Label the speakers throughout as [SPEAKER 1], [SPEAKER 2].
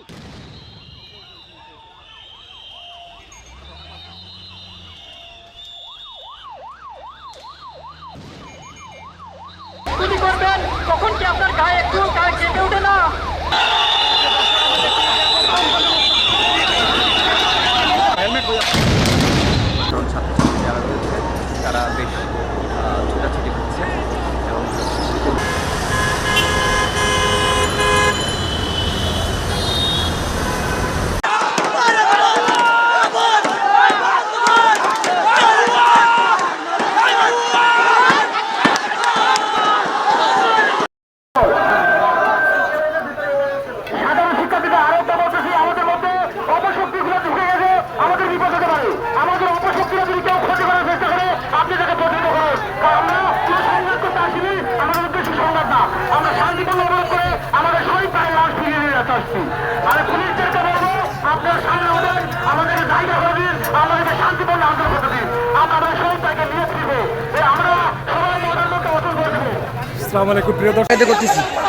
[SPEAKER 1] গুলি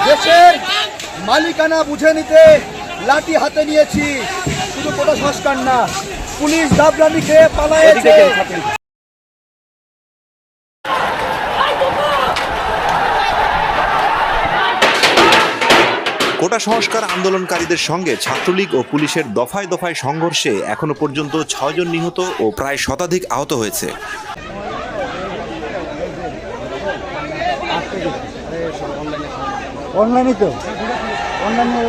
[SPEAKER 2] দেশের মালিকানা বুঝে নিতে লাঠি হাতে নিয়েছি। শুধু কোটা সংস্কার না পুলিশ দাবরানি খেয়ে পালায়েছে।
[SPEAKER 3] কোটা সংস্কার আন্দোলনকারীদের সঙ্গে ছাত্রলীগ ও পুলিশের দফায় দফায় সংঘর্ষে এখনও পর্যন্ত ছয়জন নিহত ও প্রায় শতাধিক আহত হয়েছে।
[SPEAKER 2] অনলাইনে তো অনলাইনে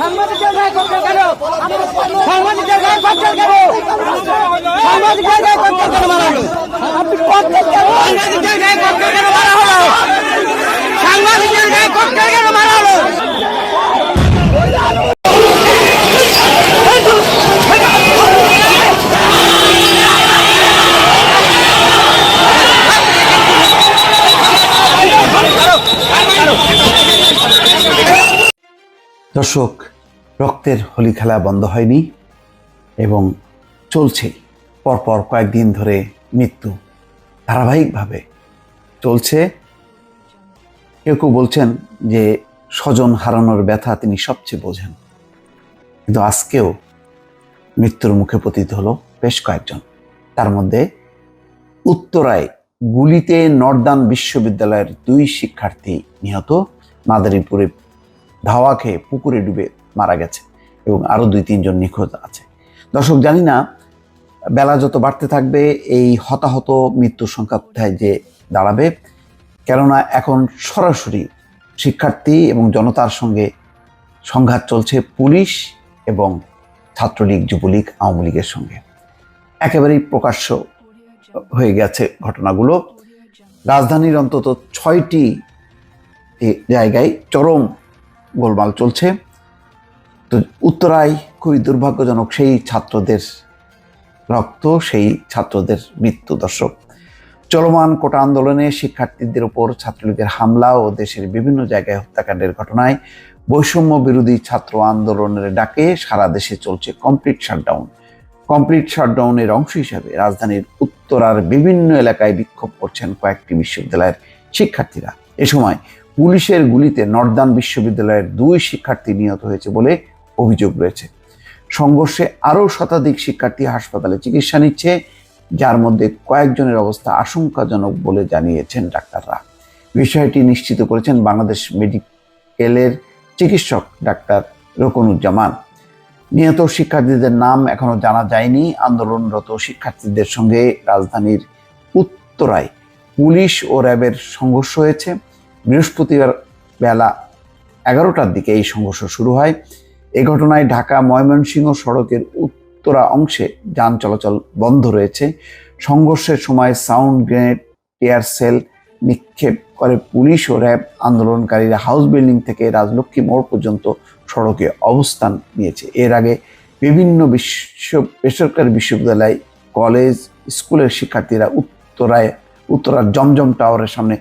[SPEAKER 4] সাংবাদিকের গায়ে সাংবাদিকের গায়ে করতে কেন সাংবাদিকের গায়ে করতে কেন মারা হলো সাংবাদিকের গায়ে করতে কেন মারা হলো সাংবাদিকের গায়ে করতে কেন মারা হলো
[SPEAKER 5] দর্শক রক্তের হোলি খেলা বন্ধ হয়নি এবং চলছে পরপর কয়েকদিন ধরে মৃত্যু ধারাবাহিকভাবে চলছে। কেউ কেউ বলছেন যে স্বজন হারানোর ব্যথা তিনি সবচেয়ে বোঝেন। কিন্তু আজকেও মৃত্যুর মুখে পতিত হলো বেশ কয়েকজন। তার মধ্যে উত্তরায় গুলিতে নর্দান বিশ্ববিদ্যালয়ের দুই শিক্ষার্থী নিহত। মাদারীপুরে ধাওয়া খেয়ে পুকুরে ডুবে মারা গেছে এবং আরও দুই, তিনজন নিখোঁজ আছে। দর্শক, জানি না, বেলা যত বাড়তে থাকবে, এই হতাহত মৃত্যুর সংখ্যা কোথায় যে দাঁড়াবে। কেননা এখন সরাসরি শিক্ষার্থী এবং জনতার সঙ্গে সংঘাত চলছে পুলিশ এবং ছাত্রলীগ, যুবলীগ, আওয়ামী লীগের সঙ্গে। একেবারেই প্রকাশ্য হয়ে গেছে ঘটনাগুলো। রাজধানীর অন্তত ছয়টি জায়গায় চরম গোলমাল চলছে। তো উত্তরায় খুবই দুর্ভাগ্যজনক সেই ছাত্রদের রক্ত, সেই ছাত্রদের মৃত্যু, দর্শক। চলমান কোটা আন্দোলনে শিক্ষার্থীদের ওপর ছাত্রলীগের হামলা ও দেশের বিভিন্ন জায়গায় হত্যাকাণ্ডের ঘটনায় বৈষম্য বিরোধী ছাত্র আন্দোলনের ডাকে সারা দেশে চলছে কমপ্লিট শাটডাউন কমপ্লিট শাটডাউনের অংশ হিসাবে রাজধানীর উত্তরার বিভিন্ন এলাকায় বিক্ষোভ করছেন কয়েকটি বিশ্ববিদ্যালয়ের শিক্ষার্থীরা। এ সময় পুলিশের গুলিতে নর্দান বিশ্ববিদ্যালয়ের দুই শিক্ষার্থী নিহত হয়েছে বলে অভিযোগ রয়েছে। সংঘর্ষে আরও শতাধিক শিক্ষার্থী হাসপাতালে চিকিৎসা নিচ্ছে, যার মধ্যে কয়েকজনের অবস্থা আশঙ্কাজনক বলে জানিয়েছেন ডাক্তাররা। বিষয়টি নিশ্চিত করেছেন বাংলাদেশ মেডিকেলের চিকিৎসক ডাক্তার রকনুজ্জামান। নিহত শিক্ষার্থীদের নাম এখনও জানা যায়নি। আন্দোলনরত শিক্ষার্থীদের সঙ্গে রাজধানীর উত্তরায় পুলিশ ও র্যাবের সংঘর্ষ হয়েছে। বৃহস্পতিবার বেলা এগারোটার দিকে এই সংঘর্ষ শুরু হয়। এ ঘটনায় ঢাকা ময়মনসিংহ সড়কের উত্তরা অংশে যান চলাচল বন্ধ রয়েছে। সংঘর্ষের সময় সাউন্ড গ্রেনেড, টিয়ার সেল নিক্ষেপ করে পুলিশ ও র্যাব আন্দোলনকারীরা হাউস বিল্ডিং থেকে রাজলক্ষ্মী মোড় পর্যন্ত সড়কে অবস্থান নিয়েছে। এর আগে বিভিন্ন বিশ্ব বেসরকারি বিশ্ববিদ্যালয়, কলেজ, স্কুলের শিক্ষার্থীরা উত্তরায় উত্তরার জমজম টাওয়ারের সামনে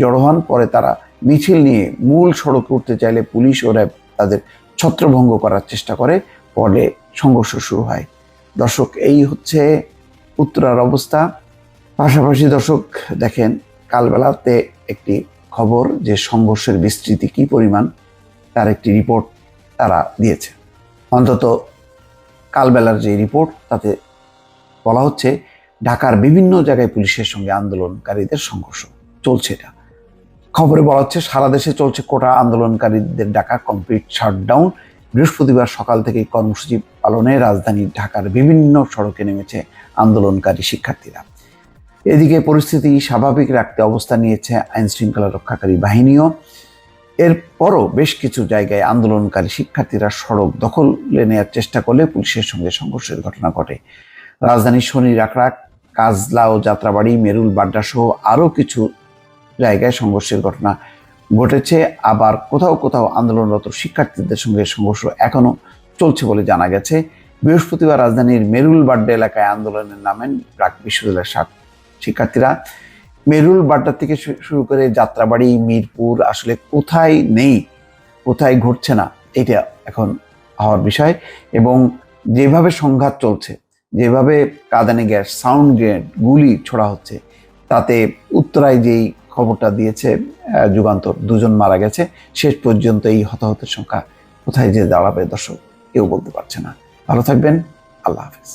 [SPEAKER 5] জড়ো হন। পরে তারা মিছিল নিয়ে মূল সড়কে উঠতে চাইলে পুলিশ ও র্যাব তাদের ছত্রভঙ্গ করার চেষ্টা করে পরে সংঘর্ষ শুরু হয়। দর্শক, এই হচ্ছে উত্তরার অবস্থা। পাশাপাশি দর্শক, দেখেন, কালবেলাতে একটি খবর যে সংঘর্ষের বিস্তৃতি কী পরিমাণ, তার একটি রিপোর্ট তারা দিয়েছে। অন্তত কালবেলার যে রিপোর্ট, তাতে বলা হচ্ছে, ঢাকার বিভিন্ন জায়গায় পুলিশের সঙ্গে আন্দোলনকারীদের সংঘর্ষ চলছে এটা। খবরে বলা হচ্ছে, সারা দেশে চলছে কোটা আন্দোলনকারীদের ডাকা কমপ্লিট শাটডাউন বৃহস্পতিবার সকাল থেকে কর্মসূচি পালনে রাজধানী ঢাকার বিভিন্ন সড়কে নেমেছে আন্দোলনকারী শিক্ষার্থীরা। এদিকে পরিস্থিতি স্বাভাবিক রাখতে অবস্থান নিয়েছে আইন শৃঙ্খলা রক্ষাকারী বাহিনীও। এরপরও বেশ কিছু জায়গায় আন্দোলনকারী শিক্ষার্থীরা সড়ক দখলে নেওয়ার চেষ্টা করলে পুলিশের সঙ্গে সংঘর্ষের ঘটনা ঘটে। রাজধানীর শনি রাকড়া কাজলা ও যাত্রাবাড়ি, মেরুল, বাড্ডা সহ আরও কিছু জায়গায় সংঘর্ষের ঘটনা ঘটেছে। আবার কোথাও কোথাও আন্দোলনরত শিক্ষার্থীদের সঙ্গে সংঘর্ষ এখনও চলছে বলে জানা গেছে। বৃহস্পতিবার রাজধানীর মেরুল বাড্ডা এলাকায় আন্দোলনের নামেন প্রাক বিশ্ববিদ্যালয়ের সাত শিক্ষার্থীরা। মেরুল বাড্ডা থেকে শুরু করে যাত্রাবাড়ি, মিরপুর, আসলে কোথায় নেই, কোথায় ঘটছে না, এটা এখন হওয়ার বিষয়। এবং যেভাবে সংঘাত চলছে, যেভাবে কাঁদানে গ্যাস, সাউন্ড গ্রেনেড, গুলি ছোড়া হচ্ছে, তাতে উত্তরায় যেই খবরটা দিয়েছে যুগান্তর। দুজন মারা গেছে। শেষ পর্যন্ত এই হতাহতের সংখ্যা কোথায় যে দাঁড়াবে দর্শক, কেউ বলতে পারছে না। ভালো থাকবেন। আল্লাহ হাফেজ।